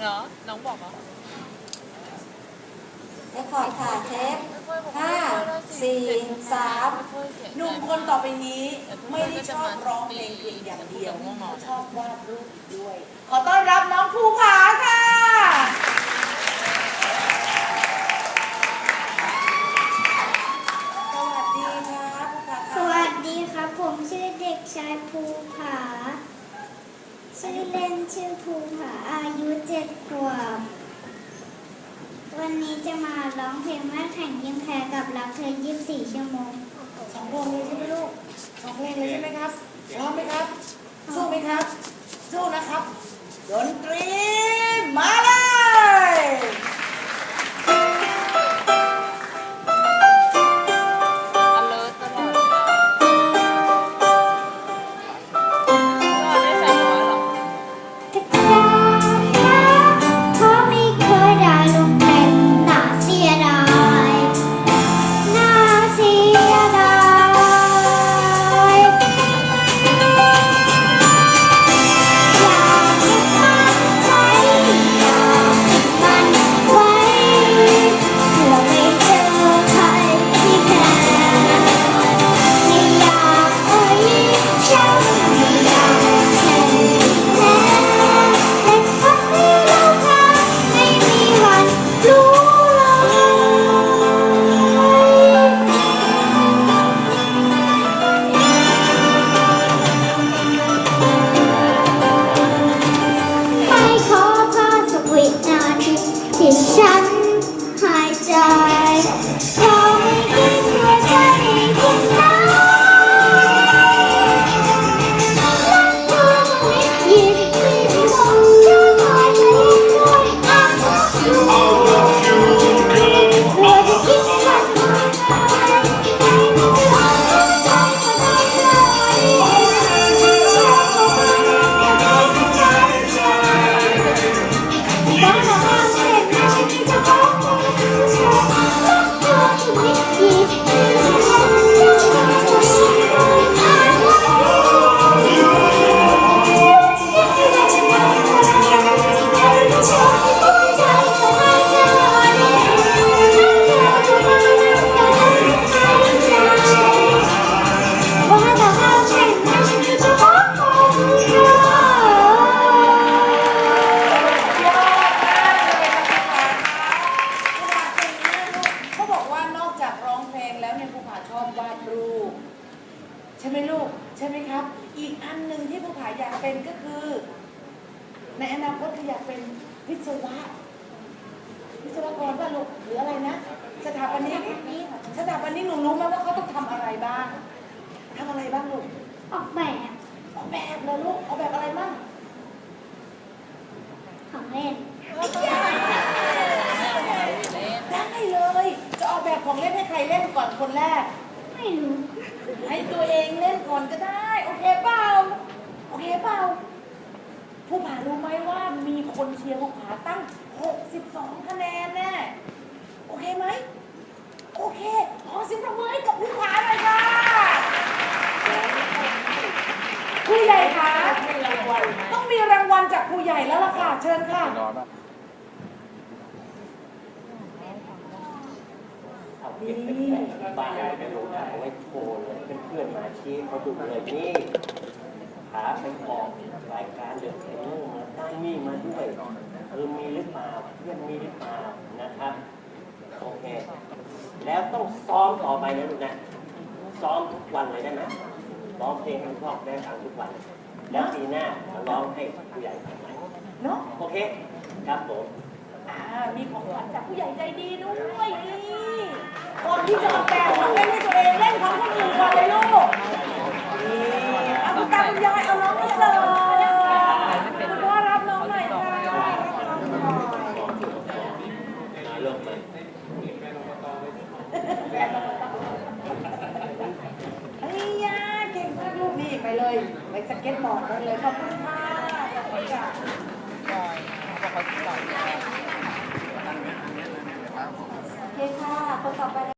เหรอ น้องบอกเหรอเทคคอร์ดค่ะเทปห้าสี่สามหนุ่มคนต่อไปนี้ไม่ได้ชอบร้องเพลงเพียงอย่างเดียวชอบวาดรูปอีกด้วย ขอต้อนรับน้องภูผาค่ะสวัสดีครับภูผาสวัสดีครับผมชื่อเด็กชายภูผา ชื่อเล่นชื่อภูผาอายุเจ็ดขวบ วันนี้จะมาร้องเพลงแม่แข่งยิ้มแพ้กับรักเธอ24ชั่วโมงสองวงเลยใช่ไหมลูกสองเพลงเลยใช่ไหมครับพร้อมไหมครับ สู้ไหมครับ สู้นะครับ ดนตรี ที่ ชอบวาดรูป ใช่ไหมลูก ใช่ไหมครับ อีกอันหนึ่งที่ภูผาอยากเป็นก็คือ ในอนาคตคืออยากเป็นวิศวะ วิศวกรป่ะลูกหรืออะไรนะ สถาปนิกสถาปนิกหนูรู้ไหมว่าเขาต้องทำอะไรบ้างทำอะไรบ้างลูกออกแบบออกแบบเลยลูกออกแบบอะไรบ้างของเล่น ได้เลย จะออกแบบของเล่นให้ใครเล่นก่อนคนแรก ไม่รู้ให้ตัวเองเล่นก่อนก็ได้ โอเคเปล่า โอเคเปล่า ผู้ผารู้ไหมว่ามีคนเชียร์ผู้ผาตั้ง 62 คะแนนแน่ โอเคไหม โอเค ขอเสิบประมือให้กับผู้ผาหน่อยค่ะผู้ใหญ่คะต้องมีรางวัลจากผู้ใหญ่แล้วล่ะค่ะ เชิญค่ะ เอาเก็บไปแขวนบ้านไปลงถ่ายไว้โชว์เลยเพื่อนๆมาชี้เขาดูเลยนี่ขาไปออกรายการเดือดเนเนอมาได้นี่มาด้วยเออมีหรือเปล่าเพื่อนมีหรือเปล่านะครับโอเค แล้วต้องซ้อมต่อไปนะลูกนะซ้อมทุกวันเลยได้ไหมร้องเพลงให้พ่อได้ฟังทุกวัน แล้วปีหน้ามาร้องให้ผู้ใหญ่ฟังไหมเนาะโอเคครับผมมีของขวัญจากผู้ใหญ่ใจดีด้วยนี่ ก่อนที่จะออกแบบของเล่นให้ตัวเองเล่นของคนอื่นก่อนเลยลูกนี่เอาคุณตาคุณยายเอาน้องมาเสิร์ฟคุณพ่อรับน้องหน่อยค่ะมาเริ่มเลยไอ้ยาเก่งมากลูกนี่ไปเลยไปสเก็ตบอร์ดได้เลยขอบคุณค่ะขอบคุณค่ะ เคค่ะ คนต่อไป